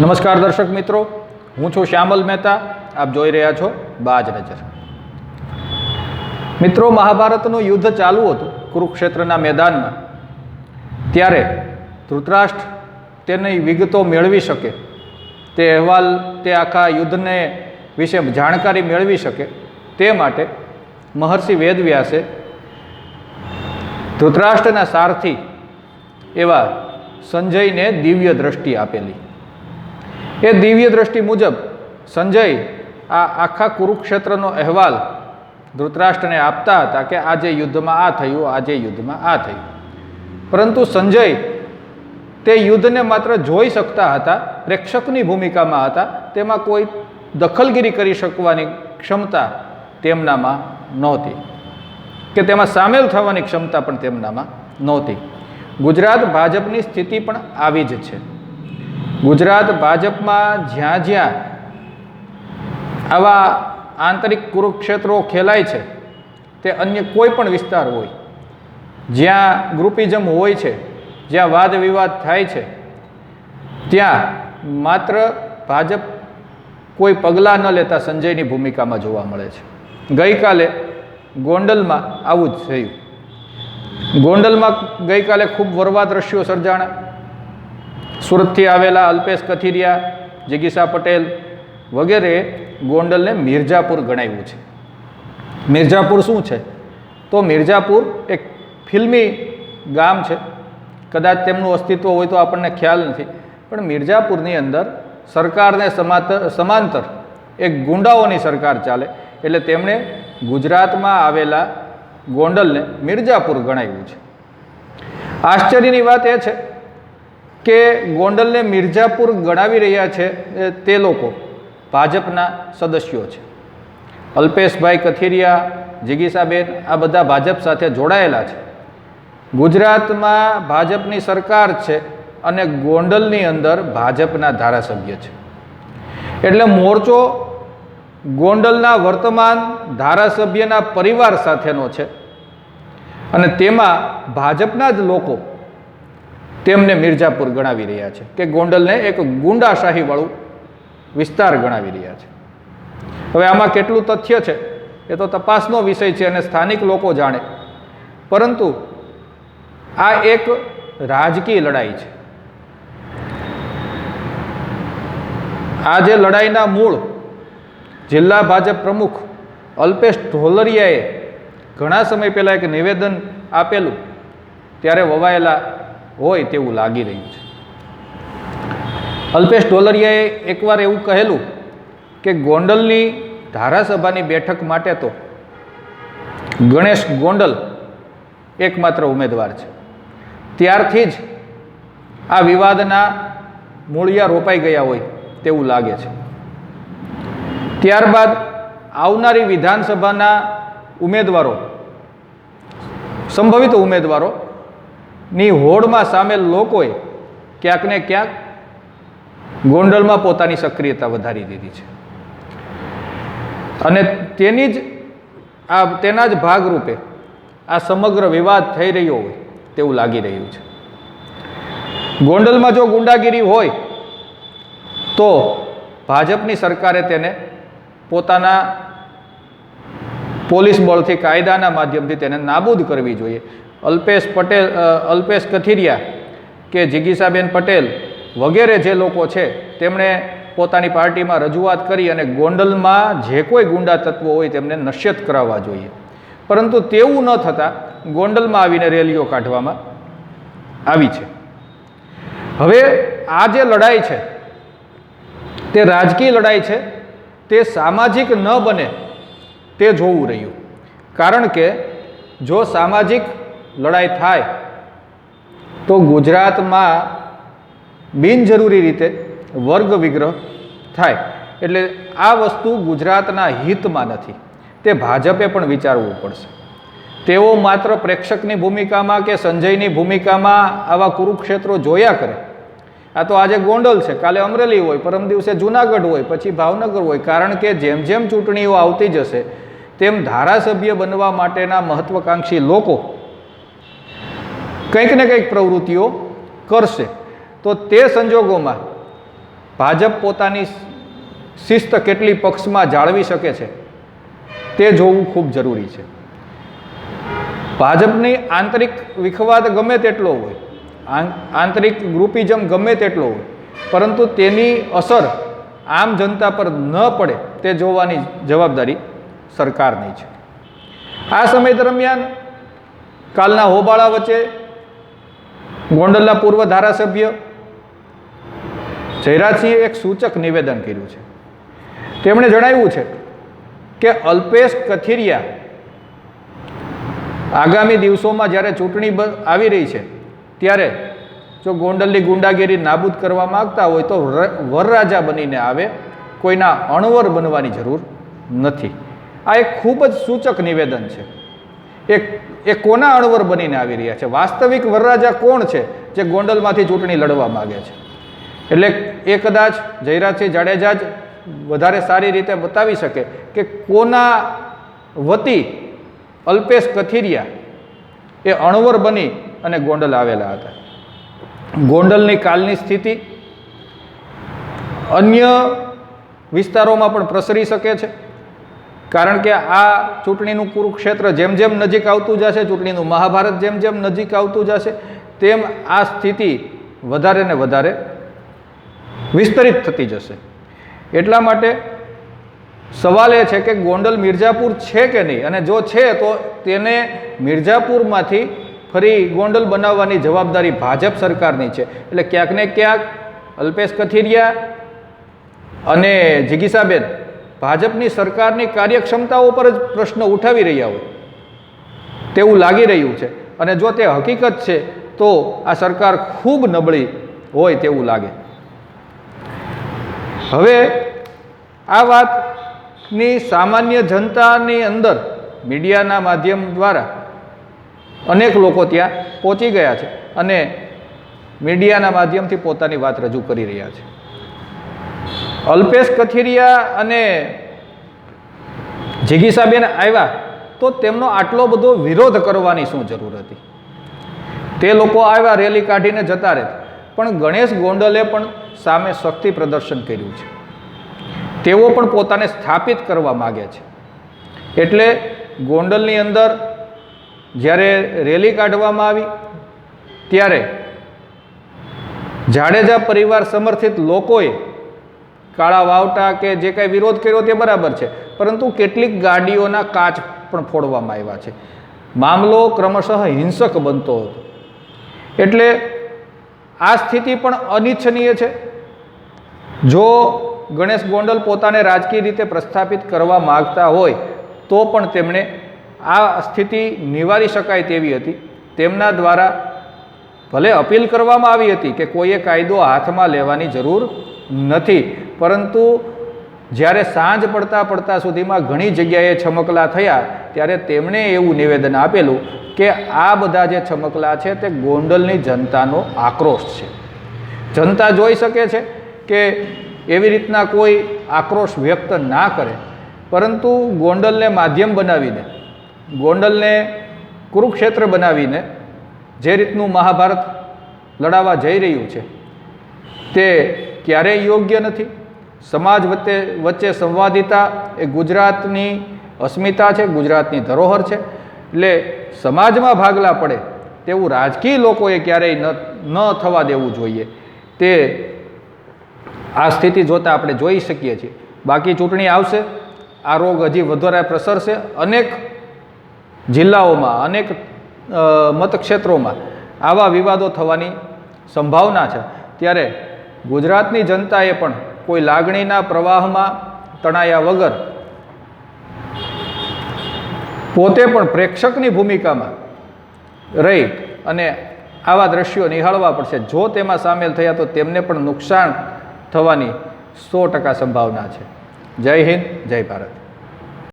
નમસ્કાર દર્શક મિત્રો, હું છું શ્યામલ મહેતા, આપ જોઈ રહ્યા છો બાજ નજર. મિત્રો, મહાભારતનું યુદ્ધ ચાલુ હતું કુરુક્ષેત્રના મેદાનમાં. ત્યારે ધૃતરાષ્ટ્ર તેની વિગતો મેળવી શકે. તે અહેવાલ, તે આખા યુદ્ધને વિશે જાણકારી મેળવી શકે. તે માટે મહર્ષિ વેદવ્યાસે ધૃતરાષ્ટ્રના સારથી એવા સંજયને દિવ્ય દ્રષ્ટિ આપેલી. એ દિવ્ય દ્રષ્ટિ મુજબ સંજય આ આખા કુરુક્ષેત્રનો અહેવાલ ધૃતરાષ્ટ્રને આપતા હતા કે આજે યુદ્ધમાં આ થયું, આજે યુદ્ધમાં આ થયું. પરંતુ સંજય તે યુદ્ધને માત્ર જોઈ શકતા હતા, પ્રેક્ષકની ભૂમિકામાં હતા, તેમાં કોઈ દખલગીરી કરી શકવાની ક્ષમતા તેમનામાં નહોતી કે તેમાં સામેલ થવાની ક્ષમતા પણ તેમનામાં નહોતી. ગુજરાત ભાજપની સ્થિતિ પણ આવી જ છે. ગુજરાત ભાજપમાં જ્યાં જ્યાં આવા આંતરિક કુરુક્ષેત્રો ખેલાય છે, તે અન્ય કોઈ પણ વિસ્તાર હોય, જ્યાં ગ્રુપિઝમ હોય છે, જ્યાં વાદ વિવાદ થાય છે, ત્યાં માત્ર ભાજપ કોઈ પગલાં ન લેતા સંજયની ભૂમિકામાં જોવા મળે છે. ગઈકાલે ગોંડલમાં આવું જ થયું. ગોંડલમાં ગઈકાલે ખૂબ વરવા દ્રશ્યો સર્જાણા. સુરતથી આવેલા અલ્પેશ કથિરિયા, જિગીસા પટેલ વગેરે ગોંડલને મિર્જાપુર ગણાવ્યું છે. મિર્જાપુર શું છે? તો મિર્જાપુર એક ફિલ્મી ગામ છે. કદાચ તેમનું અસ્તિત્વ હોય તો આપણને ખ્યાલ નથી, પણ મિર્જાપુરની અંદર સરકારને સમાંતર એક ગુંડાઓની સરકાર ચાલે, એટલે તેમણે ગુજરાતમાં આવેલા ગોંડલને મિર્જાપુર ગણાવ્યું છે. આશ્ચર્યની વાત એ છે કે ગોંડલને મિર્જાપુર ગણાવી રહ્યા છે તે લોકો ભાજપના સદસ્યો છે. અલ્પેશભાઈ કથિરિયા, જિગીસાબેન આ બધા ભાજપ સાથે જોડાયેલા છે. ગુજરાતમાં ભાજપની સરકાર છે અને ગોંડલની અંદર ભાજપના ધારાસભ્ય છે. એટલે મોરચો ગોંડલના વર્તમાન ધારાસભ્યના પરિવાર સાથેનો છે. અને તેમાં ભાજપના જ લોકો તેમને મિર્જાપુર ગણાવી રહ્યા છે, કે ગોંડલને એક ગુંડાશાહીવાળું વિસ્તાર ગણાવી રહ્યા છે. હવે આમાં કેટલું તથ્ય છે, એ તો તપાસનો વિષય છે અને સ્થાનિક લોકો જાણે. પરંતુ આ એક રાજકીય લડાઈ છે. આ જે લડાઈના મૂળ જિલ્લા ભાજપ પ્રમુખ અલ્પેશ ઢોલરિયાએ ઘણા સમય પહેલાં એક નિવેદન આપેલું, ત્યારે વવાયેલા હોય તેવું લાગી રહ્યું છે. અલ્પેશ ડોલરિયાએ એકવાર એવું કહેલું કે ગોંડલની ધારાસભાની બેઠક માટે તો ગણેશ ગોંડલ એકમાત્ર ઉમેદવાર છે. ત્યારથી જ આ વિવાદના મૂળિયા રોપાઈ ગયા હોય તેવું લાગે છે. ત્યારબાદ આવનારી વિધાનસભાના ઉમેદવારો, સંભવિત ઉમેદવારો ની હોડમાં સામેલ લોકોએ ક્યાંક ને ક્યાંક ગોંડલમાં પોતાની સક્રિયતા વધારી દીધી છે. અને તેની જ આ તેના જ ભાગરૂપે આ સમગ્ર વિવાદ થઈ રહ્યો હોય તેવું લાગી રહ્યું છે. ગોંડલમાં જો ગુંડાગીરી હોય તો ભાજપની સરકારે તેને પોતાના પોલીસ બળથી કાયદાના માધ્યમથી તેને નાબૂદ કરવી જોઈએ. અલ્પેશ પટેલ અલ્પેશ કથિરિયા કે જિગીસાબેન પટેલ વગેરે જે લોકો છે, તેમણે પોતાની પાર્ટીમાં રજૂઆત કરી અને ગોંડલમાં જે કોઈ ગુંડા તત્વો હોય તેમને નશ્યત કરાવવા જોઈએ. પરંતુ તેવું ન થતાં ગોંડલમાં આવીને રેલીઓ કાઢવામાં આવી છે. હવે આ જે લડાઈ છે, તે રાજકીય લડાઈ છે, તે સામાજિક ન બને તે જોવું રહ્યું. કારણ કે જો સામાજિક લડાઈ થાય, તો ગુજરાતમાં બિનજરૂરી રીતે વર્ગ વિગ્રહ થાય. એટલે આ વસ્તુ ગુજરાતના હિતમાં નથી. તે ભાજપે પણ વિચારવું પડશે. તેઓ માત્ર પ્રેક્ષકની ભૂમિકામાં કે સંજયની ભૂમિકામાં આવા કુરુક્ષેત્રો જોયા કરે? આ તો આજે ગોંડલ છે, કાલે અમરેલી હોય, પરમ દિવસે જુનાગઢ હોય, પછી ભાવનગર હોય, કારણ કે જેમ જેમ ચૂંટણીઓ આવતી જશે તેમ ધારાસભ્ય બનવા માટેના મહત્વકાંક્ષી લોકો કંઈક ને કંઈક પ્રવૃત્તિઓ કરશે. તો તે સંજોગોમાં ભાજપ પોતાની શિસ્ત કેટલી પક્ષમાં જાળવી શકે છે તે જોવું ખૂબ જરૂરી છે. ભાજપની આંતરિક વિખવાદ ગમે તેટલો હોય આંતરિક ગ્રુપિઝમ ગમે તેટલો હોય, પરંતુ તેની અસર આમ જનતા પર ન પડે તે જોવાની જવાબદારી સરકારની છે. આ સમય દરમિયાન કાલના હોબાળા વચ્ચે ગોંડલના પૂર્વ ધારાસભ્ય જયરાજસિંહે એક સૂચક નિવેદન કર્યું છે. તેમણે જણાવ્યું છે કે અલ્પેશ કથિરિયા આગામી દિવસોમાં જ્યારે ચૂંટણી આવી રહી છે, ત્યારે જો ગોંડલની ગુંડાગીરી નાબૂદ કરવા માગતા હોય તો વરરાજા બનીને આવે, કોઈના અણવર બનવાની જરૂર નથી. આ એક ખૂબ જ સૂચક નિવેદન છે. એ એ કોના અણવર બનીને આવી રહ્યા છે? વાસ્તવિક વરરાજા કોણ છે જે ગોંડલમાંથી ચૂંટણી લડવા માગે છે? એટલે એ કદાચ જયરાજસિંહ જાડેજા જ વધારે સારી રીતે બતાવી શકે કે કોના વતી અલ્પેશ કથિરિયા એ અણવર બની અને ગોંડલ આવેલા હતા. ગોંડલની કાલની સ્થિતિ અન્ય વિસ્તારોમાં પણ પ્રસરી શકે છે. કારણ કે આ ચૂંટણીનું કુરુક્ષેત્ર જેમ જેમ નજીક આવતું જશે, ચૂંટણીનું મહાભારત જેમ જેમ નજીક આવતું જશે, તેમ આ સ્થિતિ વધારે ને વધારે વિસ્તરિત થતી જશે. એટલા માટે સવાલ એ છે કે ગોંડલ મિર્જાપુર છે કે નહીં? અને જો છે, તો તેને મિર્ઝાપુરમાંથી ફરી ગોંડલ બનાવવાની જવાબદારી ભાજપ સરકારની છે. એટલે ક્યાંક ને ક્યાંક અલ્પેશ કથિરિયા અને જિગીસાબેન ભાજપની સરકારની કાર્યક્ષમતાઓ પર જ પ્રશ્ન ઉઠાવી રહ્યા હોય. તેવું લાગી રહ્યું છે. અને જો તે હકીકત છે, તો આ સરકાર ખૂબ નબળી હોય તેવું લાગે. હવે આ વાતની સામાન્ય જનતાની અંદર મીડિયાના માધ્યમ દ્વારા અનેક લોકો ત્યાં પહોંચી ગયા છે અને મીડિયાના માધ્યમથી પોતાની વાત રજૂ કરી રહ્યા છે. અલ્પેશ કથિરિયા અને જિગીસાબેન આવ્યા તો તેમનો આટલો બધો વિરોધ કરવાની શું જરૂર હતી? તે લોકો આવ્યા, રેલી કાઢીને જતા રહે. પણ ગણેશ ગોંડલે પણ સામે શક્તિ પ્રદર્શન કર્યું છે. તેઓ પણ પોતાને સ્થાપિત કરવા માગે છે. એટલે ગોંડલની અંદર જ્યારે રેલી કાઢવામાં આવી, ત્યારે જાડેજા પરિવાર સમર્થિત લોકોએ કાળા વાવટા કે જે કાંઈ વિરોધ કર્યો તે બરાબર છે. પરંતુ કેટલીક ગાડીઓના કાચ પણ ફોડવામાં આવ્યા છે. મામલો ક્રમશઃ હિંસક બનતો હતો. એટલે આ સ્થિતિ પણ અનિચ્છનીય છે. જો ગણેશ ગોંડલ પોતાને રાજકીય રીતે પ્રસ્થાપિત કરવા માગતા હોય, તો પણ તેમણે આ સ્થિતિ નિવારી શકાય તેવી હતી. તેમના દ્વારા ભલે અપીલ કરવામાં આવી હતી કે કોઈએ કાયદો હાથમાં લેવાની જરૂર નથી પરંતુ જ્યારે સાંજ પડતા પડતા સુધીમાં ઘણી જગ્યાએ છમકલા થયા, ત્યારે તેમણે એવું નિવેદન આપેલું કે આ બધા જે છમકલા છે તે ગોંડલની જનતાનો આક્રોશ છે. જનતા જોઈ શકે છે કે એવી રીતના કોઈ આક્રોશ વ્યક્ત ના કરે, પરંતુ ગોંડલને માધ્યમ બનાવીને, ગોંડલને કુરુક્ષેત્ર બનાવીને જે રીતનું મહાભારત લડાવા જઈ રહ્યું છે, તે ક્યારેય યોગ્ય નથી. સમાજ વચ્ચે વચ્ચે સંવાદિતા એ ગુજરાતની અસ્મિતા છે, ગુજરાતની ધરોહર છે. એટલે સમાજમાં ભાગલા પડે તેવું રાજકીય લોકોએ ક્યારેય ન થવા દેવું જોઈએ. તે આ સ્થિતિ જોતાં આપણે જોઈ શકીએ છીએ. બાકી ચૂંટણી આવશે, આ રોગ હજી વધારે પ્રસરશે. અનેક જિલ્લાઓમાં, અનેક મતક્ષેત્રોમાં આવા વિવાદો થવાની સંભાવના છે. ત્યારે ગુજરાતની જનતાએ પણ કોઈ લાગણીના પ્રવાહમાં તણાયા વગર પોતે પણ પ્રેક્ષકની ભૂમિકામાં રહી અને આવા દ્રશ્યો નિહાળવા પડશે. જો તેમાં સામેલ થયા તો તેમને પણ નુકસાન થવાની સો ટકા સંભાવના છે. જય હિન્દ, જય ભારત.